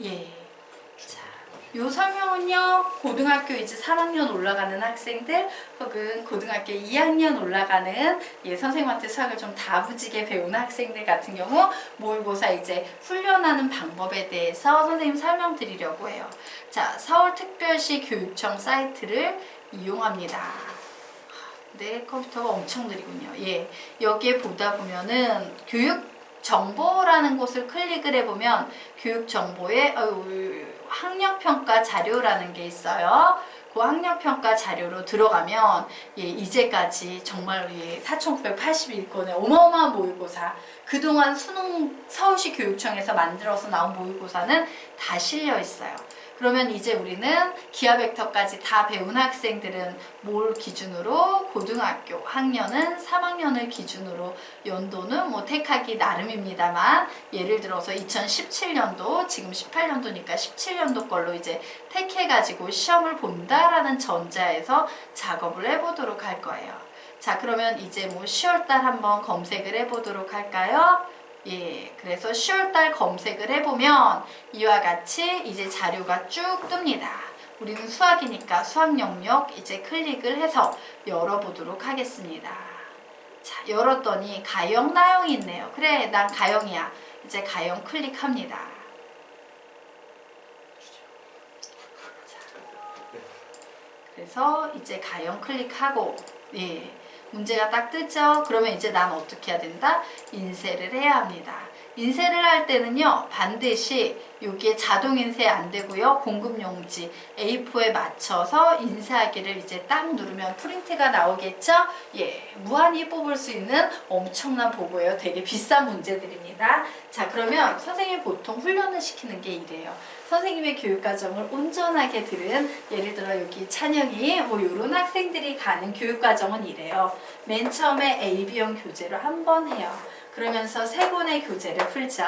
예. 자, 요 설명은요, 고등학교 이제 3학년 올라가는 학생들 혹은 고등학교 2학년 올라가는 예, 선생님한테 수학을 좀 다부지게 배우는 학생들 같은 경우 모의고사 이제 훈련하는 방법에 대해서 선생님 설명드리려고 해요. 자, 서울특별시 교육청 사이트를 이용합니다. 네, 컴퓨터가 엄청 느리군요. 예. 여기에 보다 보면은 교육 정보라는 곳을 클릭을 해보면 교육 정보에 어유, 학력 평가 자료라는 게 있어요. 그 학력 평가 자료로 들어가면 예, 이제까지 정말 예, 4,981건의 어마어마한 모의고사 그동안 수능 서울시 교육청에서 만들어서 나온 모의고사는 다 실려 있어요. 그러면 이제 우리는 기하 벡터까지 다 배운 학생들은 뭘 기준으로 고등학교 학년은 3학년을 기준으로 연도는 뭐 택하기 나름입니다만 예를 들어서 2017년도 지금 18년도니까 17년도 걸로 이제 택해 가지고 시험을 본다라는 전자에서 작업을 해 보도록 할 거예요. 자, 그러면 이제 뭐 10월 달 한번 검색을 해 보도록 할까요? 예, 그래서 10월달 검색을 해보면 이와 같이 이제 자료가 쭉 뜹니다. 우리는 수학이니까 수학 영역 이제 클릭을 해서 열어보도록 하겠습니다. 자, 열었더니 가영, 나영이 있네요. 그래, 난 가영이야. 이제 가영 클릭합니다. 그래서 이제 가영 클릭하고, 예. 문제가 딱 뜨죠? 그러면 이제 난 어떻게 해야 된다? 인쇄를 해야 합니다. 인쇄를 할 때는요, 반드시 여기에 자동 인쇄 안 되고요, 공급 용지 A4에 맞춰서 인쇄하기를 이제 딱 누르면 프린트가 나오겠죠? 예, 무한히 뽑을 수 있는 엄청난 보고예요. 되게 비싼 문제들입니다. 자, 그러면 선생님이 보통 훈련을 시키는 게 이래요. 선생님의 교육과정을 온전하게 들은 예를 들어 여기 찬영이 뭐 이런 학생들이 가는 교육과정은 이래요. 맨 처음에 AB형 교재로 한 번 해요. 그러면서 세 권의 교재를 풀죠.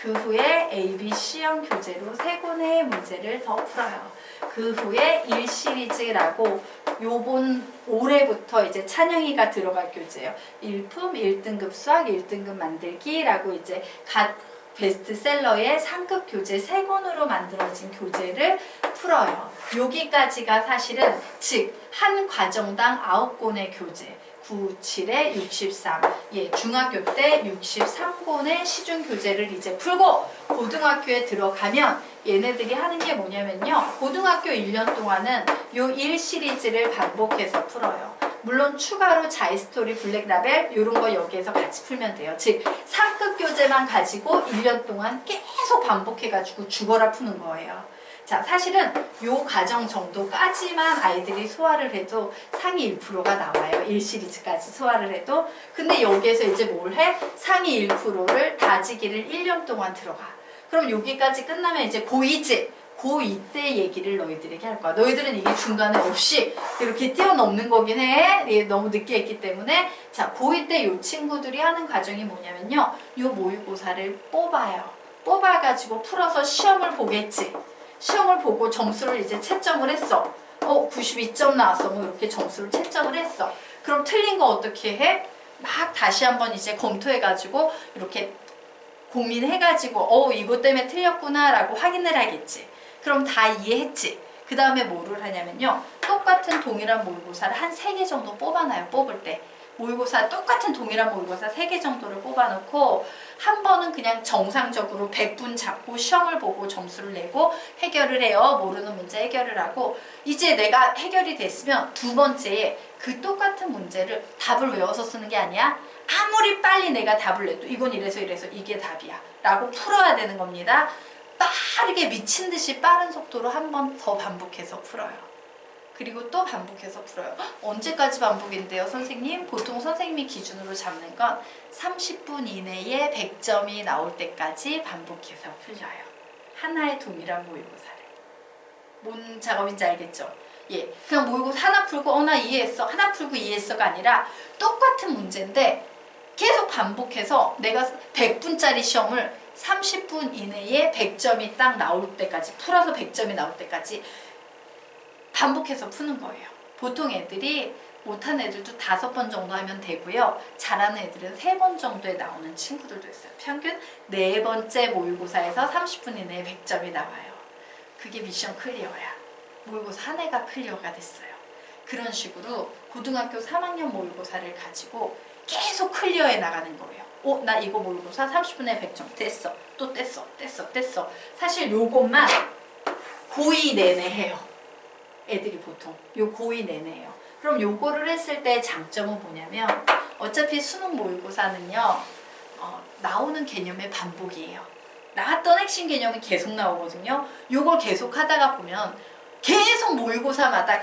그 후에 ABC형 교재로 세 권의 문제를 더 풀어요. 그 후에 1시리즈라고 요번 올해부터 이제 찬영이가 들어갈 교재예요. 일품 1등급 수학 1등급 만들기라고 이제 갓 베스트셀러의 상급 교재 세 권으로 만들어진 교재를 풀어요. 여기까지가 사실은 즉 한 과정당 9권의 교재 9, 7에 63. 예, 중학교 때 63권의 시중 교재를 이제 풀고 고등학교에 들어가면 얘네들이 하는 게 뭐냐면요. 고등학교 1년 동안은 요 1 시리즈를 반복해서 풀어요. 물론 추가로 자이스토리 블랙라벨 이런 거 여기에서 같이 풀면 돼요. 즉 교재만 가지고 1년 동안 계속 반복해가지고 죽어라 푸는 거예요. 자, 사실은 요 과정 정도까지만 아이들이 소화를 해도 상위 1%가 나와요. 1시리즈까지 소화를 해도. 근데 여기에서 이제 뭘 해? 상위 1%를 다지기를 1년 동안 들어가. 그럼 여기까지 끝나면 이제 고2지. 고2 때 얘기를 너희들에게 할 거야. 너희들은 이게 중간에 없이 이렇게 뛰어넘는 거긴 해. 예, 너무 늦게 했기 때문에. 자, 고2 때요 친구들이 하는 과정이 뭐냐면요. 요 모의고사를 뽑아요. 뽑아가지고 풀어서 시험을 보겠지. 시험을 보고 점수를 이제 채점을 했어. 어, 92점 나왔어. 뭐 이렇게 점수를 채점을 했어. 그럼 틀린 거 어떻게 해? 막 다시 한번 이제 검토해가지고 이렇게 고민해가지고 어 이것 때문에 틀렸구나라고 확인을 하겠지. 그럼 다 이해했지. 그 다음에 뭐를 하냐면요. 똑같은 동일한 모의고사를 한세개 정도 뽑아놔요. 뽑을 때. 모의고사 똑같은 동일한 모의고사 세개 정도를 뽑아놓고 한 번은 그냥 정상적으로 100분 잡고 시험을 보고 점수를 내고 해결을 해요. 모르는 문제 해결을 하고 이제 내가 해결이 됐으면 두 번째에 그 똑같은 문제를 답을 외워서 쓰는 게 아니야. 아무리 빨리 내가 답을 내도 이건 이래서 이래서 이게 답이야. 라고 풀어야 되는 겁니다. 빠르게 미친 듯이 빠른 속도로 한 번 더 반복해서 풀어요. 그리고 또 반복해서 풀어요. 헉, 언제까지 반복인데요, 선생님? 보통 선생님이 기준으로 잡는 건 30분 이내에 100점이 나올 때까지 반복해서 풀려요. 하나의 동일한 모의고사를. 뭔 작업인지 알겠죠? 예, 그냥 모의고사 하나 풀고 어 나 이해했어, 하나 풀고 이해했어가 아니라 똑같은 문제인데 계속 반복해서 내가 100분짜리 시험을 30분 이내에 100점이 딱 나올 때까지 풀어서 100점이 나올 때까지 반복해서 푸는 거예요. 보통 애들이 못한 애들도 다섯 번 정도 하면 되고요. 잘하는 애들은 세 번 정도에 나오는 친구들도 있어요. 평균 네 번째 모의고사에서 30분 이내에 100점이 나와요. 그게 미션 클리어야. 모의고사 한 해가 클리어가 됐어요. 그런 식으로 고등학교 3학년 모의고사를 가지고 계속 클리어해 나가는 거예요. 어, 나 이거 모의고사 30분에 100점 됐어. 또 뗐어. 뗐어. 뗐어. 사실 요것만 고2 내내 해요. 애들이 보통 요 고2 내내 해요. 그럼 요거를 했을 때 장점은 뭐냐면 어차피 수능 모의고사는요 어, 나오는 개념의 반복이에요. 나왔던 핵심 개념이 계속 나오거든요. 요걸 계속 하다가 보면 계속 모의고사마다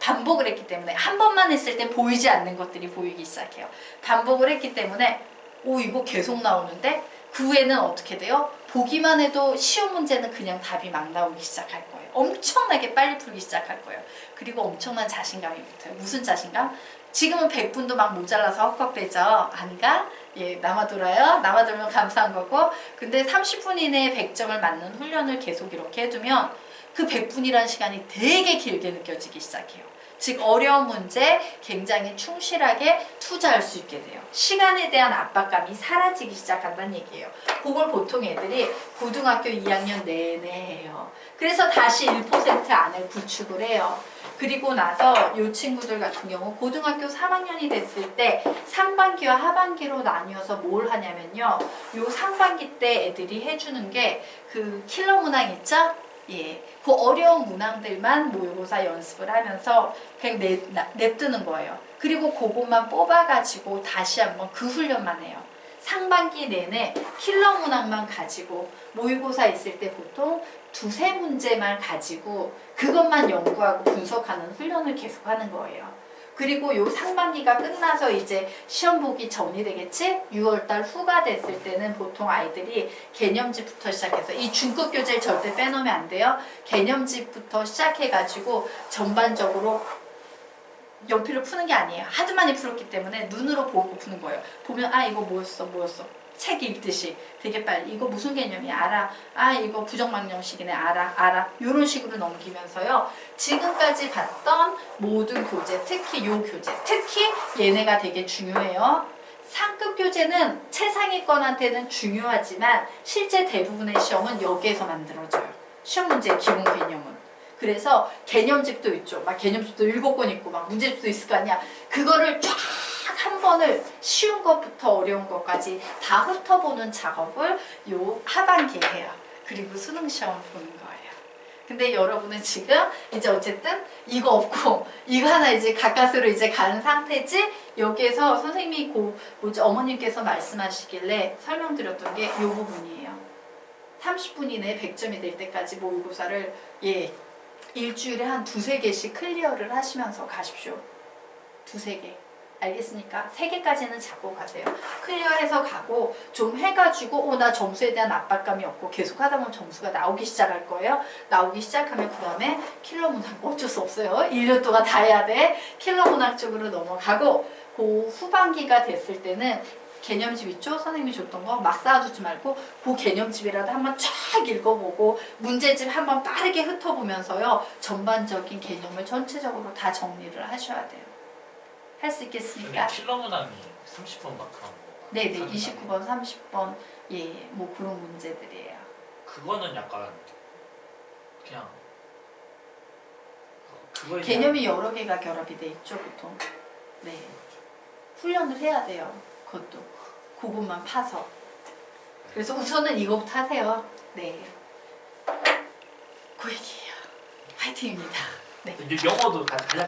반복을 했기 때문에 한 번만 했을 때 보이지 않는 것들이 보이기 시작해요. 반복을 했기 때문에 오 이거 계속 나오는데 그 후에는 어떻게 돼요? 보기만 해도 쉬운 문제는 그냥 답이 막 나오기 시작할 거예요. 엄청나게 빨리 풀기 시작할 거예요. 그리고 엄청난 자신감이 붙어요. 무슨 자신감? 지금은 100분도 막 모자라서 헉헉대죠. 아닌가? 예, 남아 돌아요. 남아 돌면 감사한 거고. 근데 30분 이내에 100점을 맞는 훈련을 계속 이렇게 해두면 그 100분이라는 시간이 되게 길게 느껴지기 시작해요. 즉 어려운 문제 굉장히 충실하게 투자할 수 있게 돼요. 시간에 대한 압박감이 사라지기 시작한다는 얘기예요. 그걸 보통 애들이 고등학교 2학년 내내 해요. 그래서 다시 1% 안을 구축을 해요. 그리고 나서 이 친구들 같은 경우 고등학교 3학년이 됐을 때 상반기와 하반기로 나뉘어서 뭘 하냐면요. 요 상반기 때 애들이 해주는 게 그 킬러 문항 있죠? 예, 그 어려운 문항들만 모의고사 연습을 하면서 그냥 내, 나- 냅두는 거예요. 그리고 그것만 뽑아가지고 다시 한번 그 훈련만 해요. 상반기 내내 킬러 문항만 가지고 모의고사 있을 때 보통 두세 문제만 가지고 그것만 연구하고 분석하는 훈련을 계속 하는 거예요. 그리고 요 상반기가 끝나서 이제 시험 보기 전이 되겠지? 6월달 후가 됐을 때는 보통 아이들이 개념집부터 시작해서 이 중급 교재를 절대 빼놓으면 안 돼요. 개념집부터 시작해가지고 전반적으로 연필로 푸는 게 아니에요. 하도 많이 풀었기 때문에 눈으로 보고 푸는 거예요. 보면 아 이거 뭐였어 뭐였어 책 읽듯이 되게 빨리 이거 무슨 개념이야 알아? 아 이거 부정망령식이네. 알아 알아. 이런 식으로 넘기면서요. 지금까지 봤던 모든 교재 특히 요 교재 특히 얘네가 되게 중요해요. 상급 교재는 최상위권한테는 중요하지만 실제 대부분의 시험은 여기에서 만들어져요. 시험 문제 기본 개념은. 그래서 개념집도 있죠. 막 개념집도 일곱 권 있고 막 문제집도 있을 거 아니야. 그거를 쫙 한 번을 쉬운 것부터 어려운 것까지 다 훑어보는 작업을 요 하반기에 해요. 그리고 수능 시험을 보는 거예요. 근데 여러분은 지금 이제 어쨌든 이거 없고 이거 하나 이제 가까스로 이제 간 상태지 여기에서 선생님이 고 뭐지 어머님께서 말씀하시길래 설명드렸던 게요 부분이에요. 30분 이내에 100점이 될 때까지 모의고사를 예 일주일에 한 두세 개씩 클리어를 하시면서 가십시오. 두세 개. 알겠습니까? 세 개까지는 잡고 가세요. 클리어해서 가고 좀 해가지고 어, 나 점수에 대한 압박감이 없고 계속 하다 보면 점수가 나오기 시작할 거예요. 나오기 시작하면 그 다음에 킬러 문학 어쩔 수 없어요. 1년 동안 다 해야 돼. 킬러 문학 쪽으로 넘어가고 그 후반기가 됐을 때는 개념집 있죠? 선생님이 줬던 거 막 쌓아두지 말고 그 개념집이라도 한번 쫙 읽어보고 문제집 한번 빠르게 훑어보면서요 전반적인 개념을 전체적으로 다 정리를 하셔야 돼요. 할 수 있겠습니까? 킬러 문항이 30분 막 그런 거. 네네, 상당히 29번, 30번, 예, 뭐 그런 문제들이에요. 그거는 약간 그냥 어, 그거에 대한 개념이 여러 개가 결합이 돼 있죠, 보통. 네, 훈련을 해야 돼요. 그것도 그것만 파서. 그래서 우선은 이거부터 하세요. 네, 그 얘기예요. 화이팅입니다. 네. 이제 영어도 가- 가장